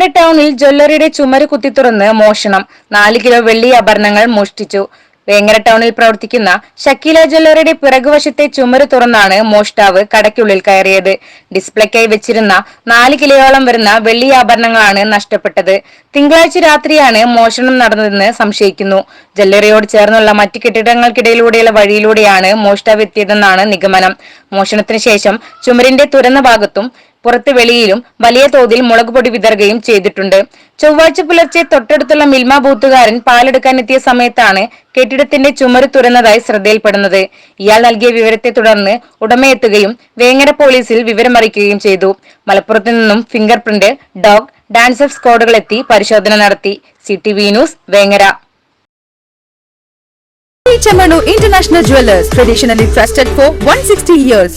വേങ്ങര ടൗണിൽ ജ്വല്ലറിയുടെ ചുമര് കുത്തിത്തുറന്ന് മോഷണം. നാല് കിലോ വെള്ളി ആഭരണങ്ങൾ മോഷ്ടിച്ചു. വേങ്ങര ടൗണിൽ പ്രവർത്തിക്കുന്ന ഷക്കീല ജ്വല്ലറിയുടെ പിറകുവശത്തെ ചുമര് തുറന്നാണ് മോഷ്ടാവ് കടയ്ക്കുള്ളിൽ കയറിയത്. ഡിസ്പ്ലേക്കായി വെച്ചിരുന്ന നാല് കിലോയോളം വരുന്ന വെള്ളി ആഭരണങ്ങളാണ് നഷ്ടപ്പെട്ടത്. തിങ്കളാഴ്ച രാത്രിയാണ് മോഷണം നടന്നതെന്ന് സംശയിക്കുന്നു. ജ്വല്ലറിയോട് ചേർന്നുള്ള മറ്റ് കെട്ടിടങ്ങൾക്കിടയിലൂടെയുള്ള വഴിയിലൂടെയാണ് മോഷ്ടാവ് എത്തിയതെന്നാണ് നിഗമനം. മോഷണത്തിന് ശേഷം ചുമരിന്റെ തുറന്ന ഭാഗത്തും പുറത്ത് വെളിയിലും വലിയ തോതിൽ മുളകുപൊടി വിതറുകയും ചെയ്തിട്ടുണ്ട്. ചൊവ്വാഴ്ച പുലർച്ചെ തൊട്ടടുത്തുള്ള മിൽമ ബൂത്തുകാരൻ പാലെടുക്കാനെത്തിയ സമയത്താണ് കെട്ടിടത്തിന്റെ ചുമര് തുറന്നതായി ശ്രദ്ധയിൽപ്പെടുന്നത്. ഇയാൾ നൽകിയ വിവരത്തെ തുടർന്ന് ഉടമയെത്തുകയും വേങ്ങര പോലീസിൽ വിവരമറിയിക്കുകയും ചെയ്തു. മലപ്പുറത്തു നിന്നും finger print dog dance of സ്ക്വാഡുകൾ എത്തി പരിശോധന നടത്തി. C T V news Vengara International Jewelers, traditionally trusted for 160 years.